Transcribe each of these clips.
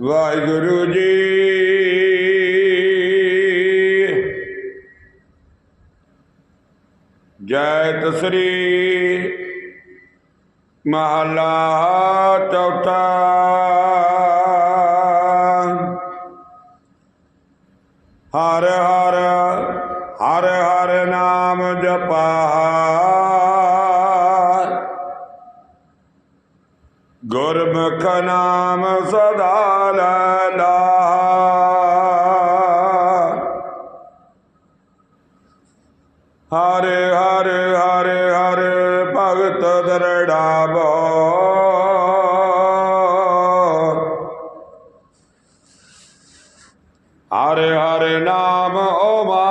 ਵਾਹਿਗੁਰੂ ਜੀ। ਜੈ ਤਸਰੀ ਮਹਲਾ ਚੌਥਾ। ਹਰ ਹਰ ਹਰ ਹਰ ਨਾਮ ਜਪਾ। ਗੁਰਮੁਖ ਨਾਮ ਸਦਾ ਲੈ ਲਾ ਹਰੇ ਹਰੇ ਹਰੇ ਭਗਤ ਦਰੜਾ ਦਰੜਾਵੋ ਹਰੇ ਹਰੇ ਨਾਮ ਓ ਮਹਾਰਾਮ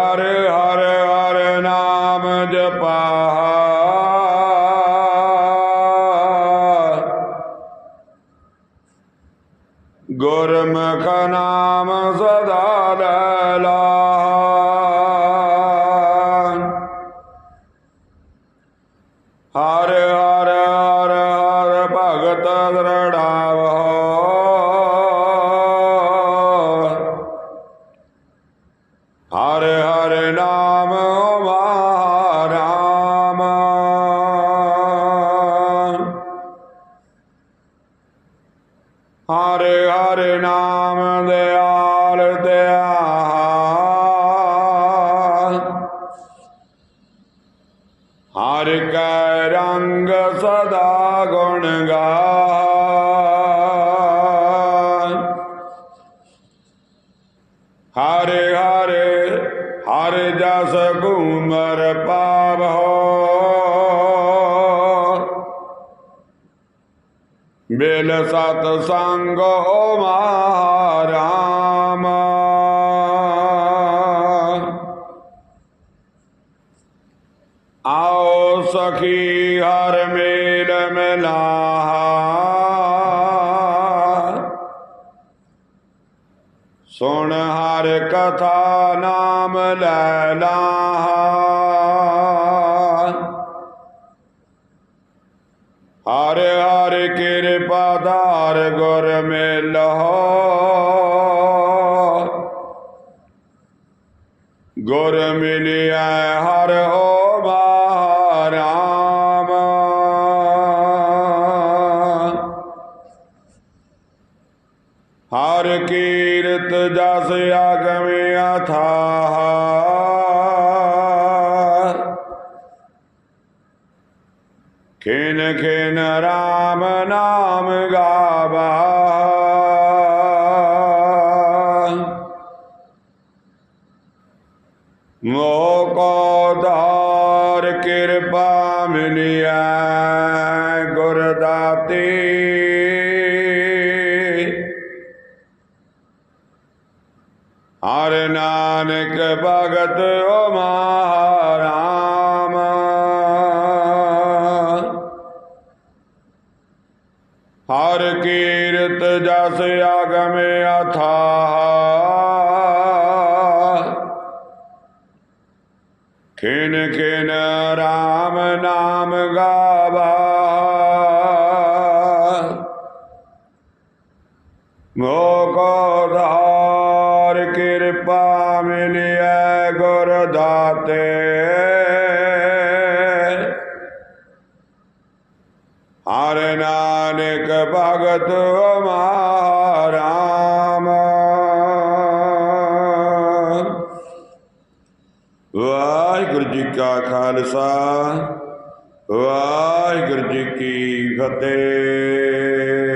ਹਰ ਹਰ ਹਰ ਨਾਮ ਜਪਾ। ਗੁਰਮੁਖ ਨਾਮ ਸਦਾ ਲੈ ਲਾ ਦਿਆਲ ਦਿਆਲ ਹਰ ਕੈ ਰੰਗ ਸਦਾ ਗੁਣ ਗਾਨ ਹਰੇ ਹਰੇ ਹਰ ਜਸ ਘੂਮਰ ਹੋ ਬਿਲ ਸਤ ਸੰਗੋ ਮਹਾਰਾਮ। ਆਓ ਸਖੀ ਹਰ ਮੇਲ ਮਿਲਾਹਾ। ਸੁਣ ਹਰ ਕਥਾ ਨਾਮ ਲੈ ਲਾਹਾ। ਕਿਰਪਾ ਧਾਰ ਗੁਰ ਮਿਲੋ ਗੁਰ ਮਿਲਿਆ ਹਰ ਓ ਮਹਾਰਾਮ। ਹਰ ਕੀਰਤ ਜਸ ਆਗਮ ਥਾ ਖਿਨ ਖਿਨ ਰਾਮ ਨਾਮ ਗਾਵਾ। ਮੋਹ ਕੋ ਧਾਰ ਕਿਰਪਾ ਮਿਲਿਆ ਗੁਰ ਦਾਤੇ ਹਰ ਨਾਨਕ ਭਗਤ ਓ ਮਹਾਰਾਮ। ਹਰ ਕੀਰਤ ਜਸ ਆਗਮ ਅਥਾਹ ਖਿਨ ਖਿਨ ਰਾਮ ਨਾਮ ਗਾਵਾ। ਮੋਕੋ ਧਾਰ ਕਿਰਪਾ ਮਿਲਿਐ ਗੁਰ ਦਾਤੇ। ਹਰ ਨਾਨਕ ਭਗਤ ਮਹਾਰਾਮ ਵਾਹਿਗੁਰੂ ਜੀ ਕਾ ਖਾਲਸਾ ਵਾਹਿਗੁਰੂ ਜੀ ਕੀ ਫਤਿਹ।